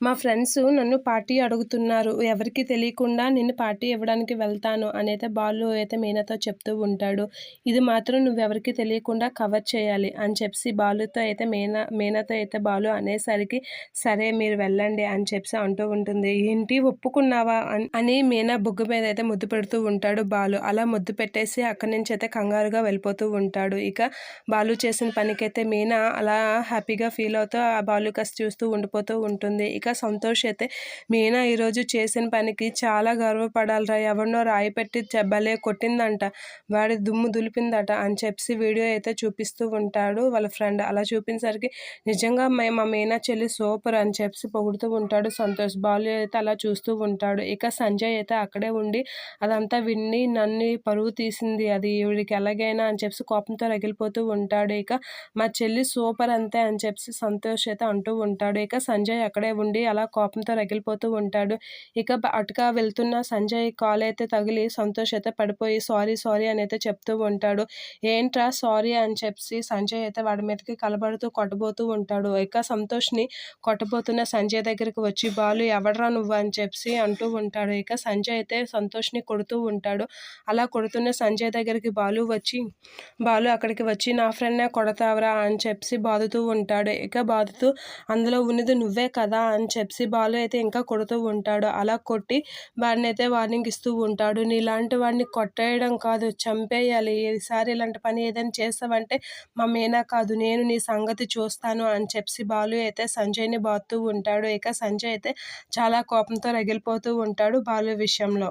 మా ఫ్రెండ్స్ నన్ను పార్టీ అడుగుతున్నారు. ఎవరికి తెలియకుండా నిన్ను పార్టీ ఇవ్వడానికి వెళ్తాను అనైతే బాలు అయితే మీనాతో చెప్తూ ఉంటాడు. ఇది మాత్రం నువ్వెవరికి తెలియకుండా కవర్ చేయాలి అని చెప్పి బాలుతో అయితే మీనా మీనాతో అయితే బాలు అనేసరికి సరే మీరు వెళ్ళండి అని చెప్పి అంటూ ఉంటుంది. ఏంటి ఒప్పుకున్నావా అని మీనా బుగ్గు మీద అయితే ముద్దు పెడుతూ ఉంటాడు బాలు. అలా ముద్దు పెట్టేసి అక్కడి నుంచి అయితే కంగారుగా వెళ్ళిపోతూ ఉంటాడు. ఇక బాలు చేసిన పనికైతే మీనా అలా హ్యాపీగా ఫీల్ అవుతూ ఆ బాలు కసి చూస్తూ ఉండిపోతూ ఉంటుంది. ఇక ఇంకా సంతోష్ అయితే మీనా ఈరోజు చేసిన పనికి చాలా గర్వపడాలిరా ఎవరినో రాయి పెట్టి భలే కొట్టిందంట వాడి దుమ్ము దులిపిందట అని చెప్పి వీడియో అయితే చూపిస్తూ ఉంటాడు వాళ్ళ ఫ్రెండ్. అలా చూపించరికి నిజంగా మా మీనా చెల్లి సూపర్ అని చెప్పి పొగుడుతూ ఉంటాడు సంతోష్. బాలు అయితే అలా చూస్తూ ఉంటాడు. ఇక సంజయ్ అయితే అక్కడే ఉండి అదంతా విన్ని నన్ను పరువు తీసింది అది వీడికి ఎలాగైనా అని చెప్పి కోపంతో రగిలిపోతూ ఉంటాడు. ఇక మా చెల్లి సూపర్ అంతే అని చెప్పి సంతోష్ అయితే అంటూ ఉంటాడు. ఇక సంజయ్ అక్కడే ఉండి ఉండి అలా కోపంతో రగిలిపోతూ ఉంటాడు. ఇక అటుగా వెళ్తున్న సంజయ్ కాల్ అయితే తగిలి సంతోష్ అయితే పడిపోయి సారీ సారీ అని అయితే చెప్తూ ఉంటాడు. ఏంట్రా సారీ అని చెప్పి సంజయ్ అయితే వాడి మీదకి కలబడుతూ కొట్టబోతూ ఉంటాడు. ఇక సంతోష్ని కొట్టబోతున్న సంజయ్ దగ్గరికి వచ్చి బాలు ఎవడరా నువ్వు అని చెప్పి అంటూ ఉంటాడు. ఇక సంజయ్ అయితే సంతోష్ని కొడుతూ ఉంటాడు. అలా కొడుతున్న సంజయ్ దగ్గరికి బాలు వచ్చి బాలు అక్కడికి వచ్చి నా ఫ్రెండ్నే కొడతావరా అని చెప్పి బాదుతూ ఉంటాడు. ఇక బాదుతూ అందులో ఉన్నది నువ్వే కదా అని అని చెప్పి బాలు అయితే ఇంకా కొడుతూ ఉంటాడు. అలా కొట్టి వాడిని అయితే వార్నింగ్ ఇస్తూ ఉంటాడు. నీలాంటి వాడిని కొట్టేయడం కాదు చంపేయాలి. ఈసారి ఇలాంటి పని ఏదైనా చేస్తావంటే మా మేనా కాదు నేను నీ సంగతి చూస్తాను అని చెప్పి బాలు అయితే సంజయ్ని బాగుతూ ఉంటాడు. ఇక సంజయ్ అయితే చాలా కోపంతో రగిలిపోతూ ఉంటాడు బాలు విషయంలో.